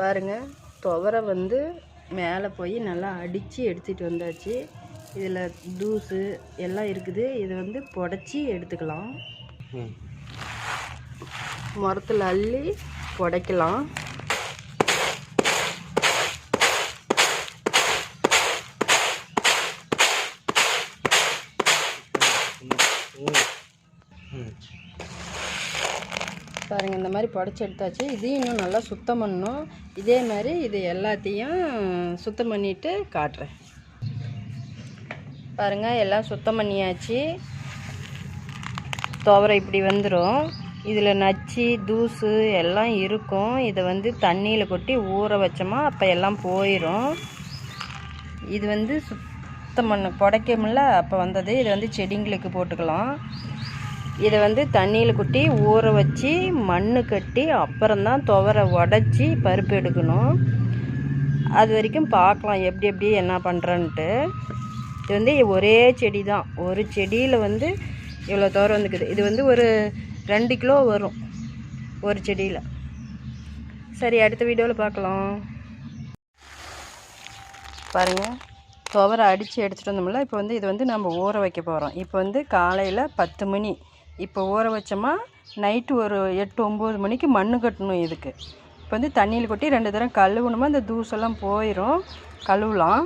பாருங்கள் துவரை வந்து மேலே போய் நல்லா அடித்து எடுத்துகிட்டு வந்தாச்சு. இதில் தூசு எல்லாம் இருக்குது. இதை வந்து புடச்சி எடுத்துக்கலாம். மரத்தில் அள்ளி புடைக்கலாம். பாருங்க இந்த மாதிரி புடச்சி எடுத்தாச்சு. இதையும் இன்னும் நல்லா சுத்தம் பண்ணணும். இதே மாதிரி இது எல்லாத்தையும் சுத்தம் பண்ணிட்டு காட்டுறேன். பாருங்க எல்லாம் சுத்தம் பண்ணியாச்சு. துவரை இப்படி வந்துடும் இதில் நச்சு தூசு எல்லாம் இருக்கும். இதை வந்து தண்ணியில் கொட்டி ஊற வச்சோமா அப்போ எல்லாம் போயிடும் இது வந்து சுத்தம் பண்ண புடைக்கமில்ல அப்போ வந்தது. இது வந்து செடிங்களுக்கு போட்டுக்கலாம். இதை வந்து தண்ணியில் கொட்டி ஊற வச்சு மண் கட்டி அப்புறம்தான் துவரை உடச்சி பருப்பு எடுக்கணும். அது வரைக்கும் பார்க்கலாம் எப்படி எப்படி என்ன பண்ணுறன்ட்டு இது வந்து ஒரே செடி தான் ஒரு செடியில் வந்து இவ்வளோ துவரை வந்துக்குது. இது வந்து ஒரு ரெண்டு கிலோ வரும் ஒரு செடியில். சரி அடுத்த வீடியோவில் பார்க்கலாம் பாருங்கள் துவரை அடித்து எடுத்துகிட்டு வந்தோம்ல இப்போ வந்து இது வந்து நம்ம ஊற வைக்க போகிறோம் இப்போ வந்து காலையில் பத்து மணி இப்போ ஊற வச்சோமா? நைட்டு ஒரு எட்டு ஒம்பது மணிக்கு மண் கட்டணும் இதுக்கு. இப்போ வந்து தண்ணியில் கொட்டி ரெண்டு தரம் கழுவுணுமா? அந்த தூசெல்லாம் போயிடும் கழுவலாம்.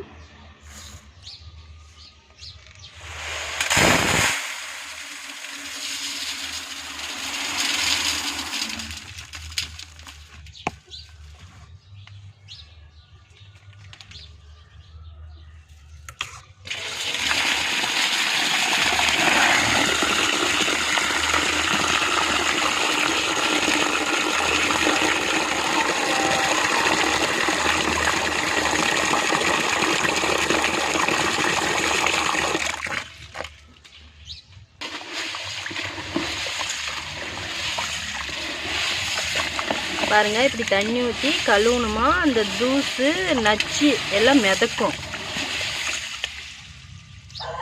பாருங்கள் இப்படி தண்ணி ஊற்றி கழுவுணுமா? அந்த தூசு நச்சு எல்லாம் மிதக்கும்.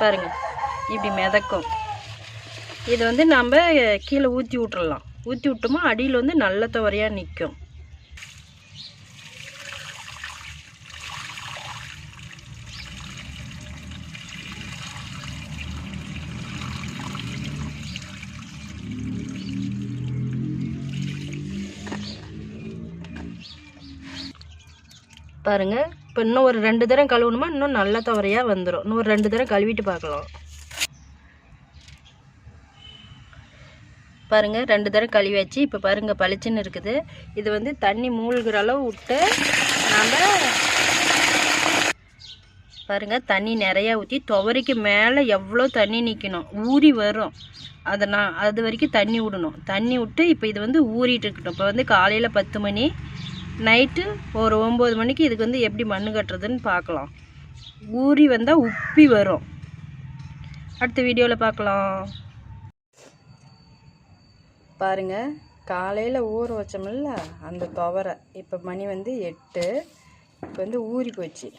பாருங்கள் இப்படி மிதக்கும். இது வந்து நம்ம கீழே ஊற்றி விட்றலாம் ஊற்றி விட்டோமா அடியில் வந்து நல்ல துவரையாக நிற்கும் பாருங்க. இப்போ இன்னும் ஒரு ரெண்டு தரம் கழுவணுமா? இன்னும் நல்ல துவரையாக வந்துடும் இன்னும் ஒரு ரெண்டு தரம் கழுவிட்டு பார்க்கலாம். பாருங்கள் ரெண்டு தரம் கழுவியாச்சு. இப்போ பாருங்கள் பளிச்சுன்னு இருக்குது. இது வந்து தண்ணி மூழ்கிற அளவு விட்டு நம்ம பாருங்க தண்ணி நிறையா ஊற்றி துவரைக்கு மேலே எவ்வளோ தண்ணி நிற்கணும் ஊறி வரும். அதை நான் அது வரைக்கும் தண்ணி விடணும். தண்ணி விட்டு இப்போ இது வந்து ஊறிட்டு இருக்கட்டும். இப்போ வந்து காலையில் பத்து மணி நைட்டு ஒரு ஒம்பது மணிக்கு இதுக்கு வந்து எப்படி மண் கட்டுறதுன்னு பார்க்கலாம். ஊறி வந்தால் உப்பி வரும். அடுத்த வீடியோவில் பார்க்கலாம். பாருங்கள் காலையில் ஊற வச்சோம்ல அந்த துவரை. இப்போ மணி வந்து எட்டு. இப்போ வந்து ஊறி போச்சு.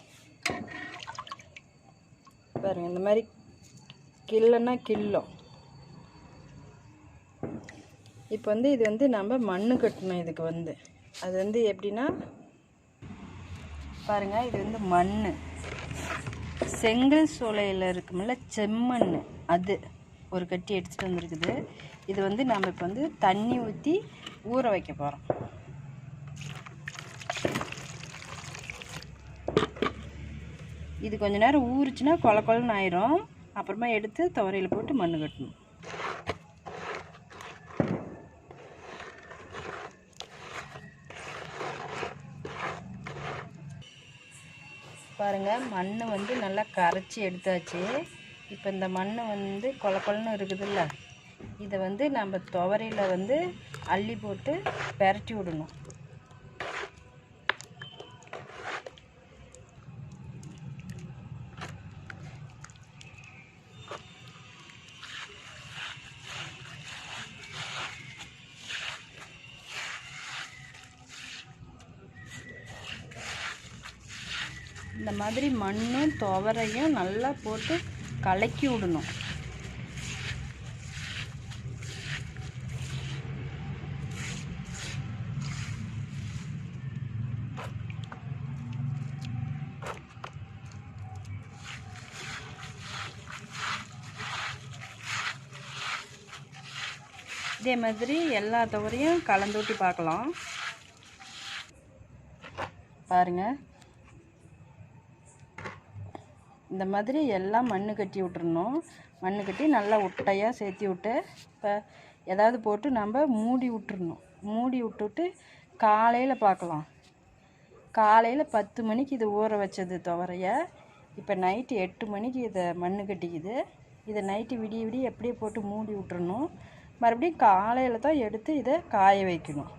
பாருங்க இந்த மாதிரி கில்லுன்னா கில்லும் இப்போ வந்து இது வந்து நம்ம மண்ணு கட்டணும் இதுக்கு வந்து. அது வந்து எப்படின்னா பாருங்கள் இது வந்து மண் செங்கல் சோலையில் இருக்குமில்ல செம்மண் அது ஒரு கட்டி எடுத்துகிட்டு வந்துருக்குது. இது வந்து நம்ம இப்போ வந்து தண்ணி ஊற்றி ஊற வைக்க போகிறோம் இது கொஞ்ச நேரம் ஊறுச்சுன்னா கொல கொலன்னு ஆயிரும். அப்புறமா எடுத்து துவரையில் போட்டு மண் கட்டணும். பாருங்க மண் வந்து நல்லா கரைச்சி எடுத்தாச்சு. இப்போ இந்த மண் வந்து கொலக்கொலன்னு இருக்குதுல்ல இதை வந்து நம்ம துவரையில் வந்து அள்ளி போட்டு பெரட்டி விடணும். இந்த மாதிரி மண்ணும் துவரையும் நல்லா போட்டு கலக்கி விடணும். இதே மாதிரி எல்லா துவரையும் கலந்து ஊட்டி பார்க்கலாம். பாருங்கள் இந்த மாதிரி எல்லாம் மண் கட்டி விட்டுறணும். மண் கட்டி நல்லா ஒட்டையாக சேர்த்தி விட்டு இப்போ ஏதாவது போட்டு நம்ம மூடி விட்டுறணும். மூடி விட்டுட்டு காலையில் பார்க்கலாம். காலையில் பத்து மணிக்கு இது ஊற வச்சது துவரைய. இப்போ நைட்டு எட்டு மணிக்கு இதை மண் கட்டிக்குது. இதை நைட்டு விடிய விடிய எப்படியே போட்டு மூடி விட்டுறணும். மறுபடியும் காலையில் தான் எடுத்து இதை காய வைக்கணும்.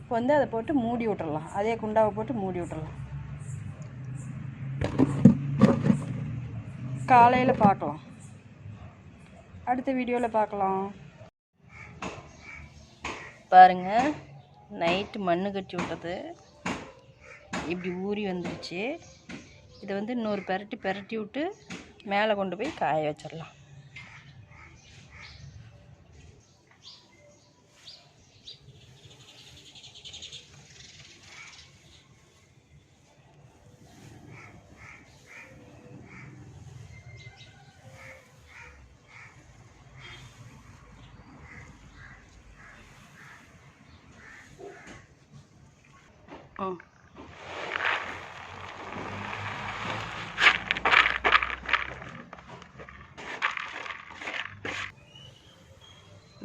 இப்போ வந்து அதை போட்டு மூடி விட்டுறலாம். அதே குண்டாவை போட்டு மூடி விட்டுறலாம். காலையில் பார்க்கலாம் அடுத்த வீடியோவில் பார்க்கலாம் பாருங்கள் நைட்டு மண்ணு கட்டி விட்டது. இப்படி ஊறி வந்துருச்சு. இதை வந்து இன்னொரு பெரட்டி பெரட்டி விட்டு மேலே கொண்டு போய் காய வச்சிடலாம்.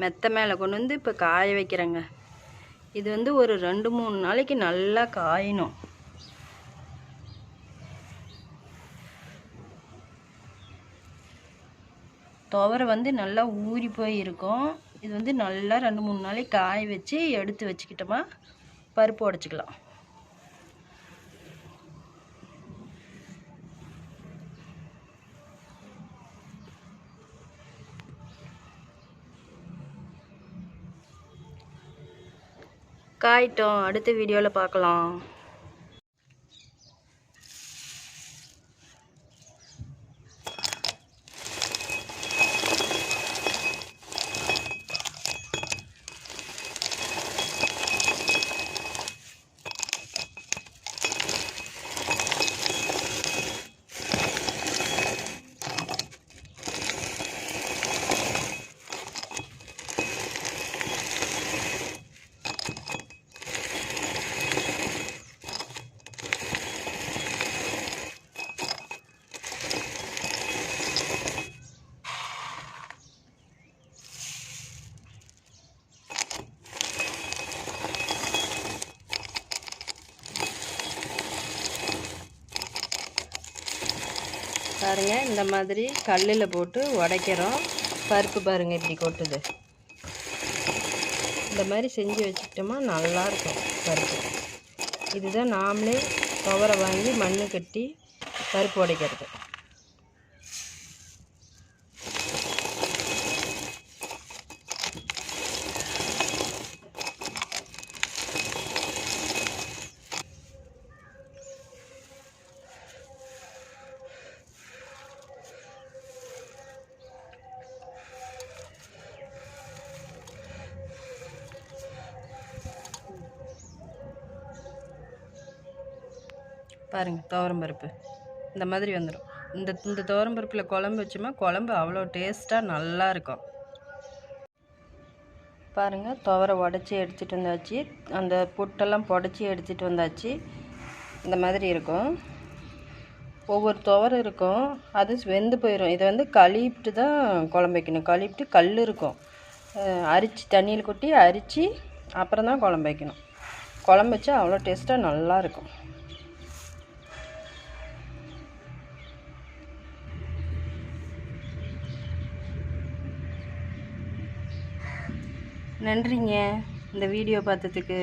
மெத்த மேலே கொண்டு வந்து இப்போ காய வைக்கிறேங்க. இது வந்து ஒரு ரெண்டு மூணு நாளைக்கு நல்லா காயணும். துவரை வந்து நல்லா ஊறி போய் இருக்கும் இது வந்து நல்லா ரெண்டு மூணு நாளைக்கு காய வச்சு எடுத்து வச்சுக்கிட்டோமா பருப்பு உடச்சிக்கலாம். காயிட்டோம் அடுத்த வீடியோவில் பார்க்கலாம். பாருங்க இந்த மாதிரி கல்லில் போட்டு உடைக்கிறோம். பருப்பு பாருங்க இப்படி கொட்டுது. இந்த மாதிரி செஞ்சு வச்சுக்கிட்டோமா நல்லாயிருக்கும் பருப்பு. இதுதான் நாமளே துவரை வாங்கி மண் கட்டி பருப்பு உடைக்கிறது. பாருங்கள் துவரம் பருப்பு. இந்த மாதிரி வந்துடும் இந்த இந்த துவரம் பருப்பில் குழம்பு வச்சோமா குழம்பு அவ்வளோ டேஸ்ட்டாக நல்லா இருக்கும். பாருங்கள் துவரை உடச்சி எடுத்துகிட்டு வந்தாச்சு. அந்த புட்டெல்லாம் புடச்சி எடுத்துகிட்டு வந்தாச்சு. இந்த மாதிரி இருக்கும். ஒவ்வொரு துவரை இருக்கும். அது வெந்து போயிடும் இதை வந்து கழுவிட்டு தான் குழம்பு வைக்கணும். கழுவிட்டு கல் இருக்கும். அரிச்சு தண்ணியில் கொட்டி அரிச்சு அப்புறம் தான் குழம்பு வைக்கணும். குழம்பு வச்சா அவ்வளோ டேஸ்ட்டாக நல்லாயிருக்கும் நன்றிங்க. இந்த வீடியோ பார்த்ததுக்கு